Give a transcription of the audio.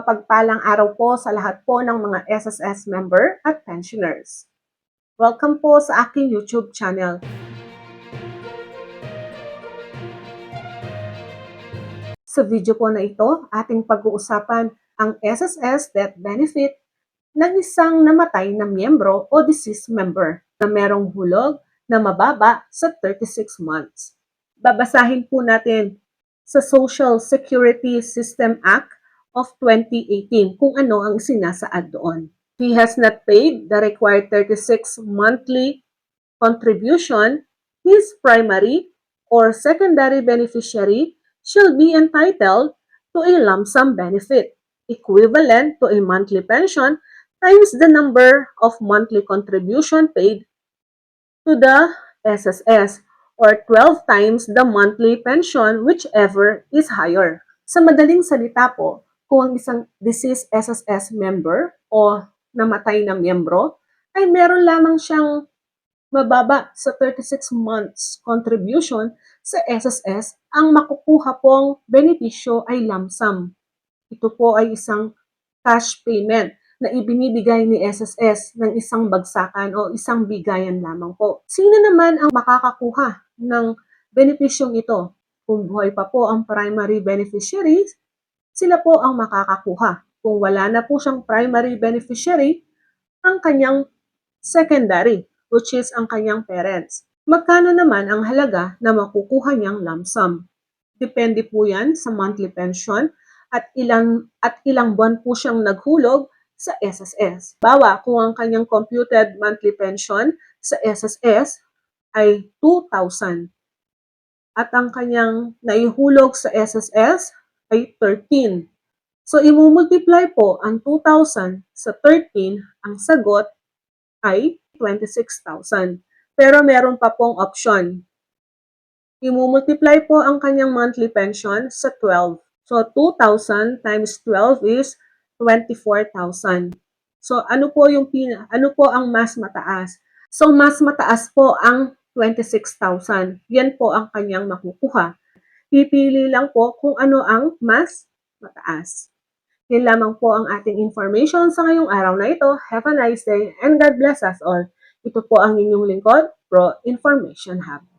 Mapagpalang araw po sa lahat po ng mga SSS member at pensioners. Welcome po sa aking YouTube channel. Sa video po na ito, ating pag-uusapan ang SSS death benefit ng isang namatay na miyembro o deceased member na merong hulog na mababa sa 36 months. Babasahin po natin sa Social Security System Act of 2018 kung ano ang sinasaad doon. He has not paid the required 36 monthly contribution, his primary or secondary beneficiary shall be entitled to a lump sum benefit equivalent to a monthly pension times the number of monthly contribution paid to the SSS or 12 times the monthly pension whichever is higher. Sa madaling salita po, kung ang isang deceased SSS member o namatay na miyembro ay meron lamang siyang mababa sa 36 months contribution sa SSS, ang makukuha pong benepisyo ay lump sum. Ito po ay isang cash payment na ibinibigay ni SSS ng isang bagsakan o isang bigayan lamang po. Sino naman ang makakakuha ng benepisyong ito? Kung buhay pa po ang primary beneficiaries, sila po ang makakakuha. Kung wala na po siyang primary beneficiary, ang kanyang secondary, which is ang kanyang parents. Magkano naman ang halaga na makukuha niyang lump sum? Depende po yan sa monthly pension at ilang at ilang buwan po siyang naghulog sa SSS. Bawa kung ang kanyang computed monthly pension sa SSS ay 2,000 at ang kanyang naihulog sa SSS ay 13. So, imumultiply po ang 2,000 sa 13, ang sagot ay 26,000. Pero meron pa pong option. Imumultiply po ang kanyang monthly pension sa 12. So, 2,000 times 12 is 24,000. So, ano po yung pina, ano po ang mas mataas? So, mas mataas po ang 26,000. Yan po ang kanyang makukuha. Pipili lang po kung ano ang mas mataas. Yan lamang po ang ating information sa ngayong araw na ito. Have a nice day and God bless us all. Ito po ang inyong lingkod, Pro Information Hub.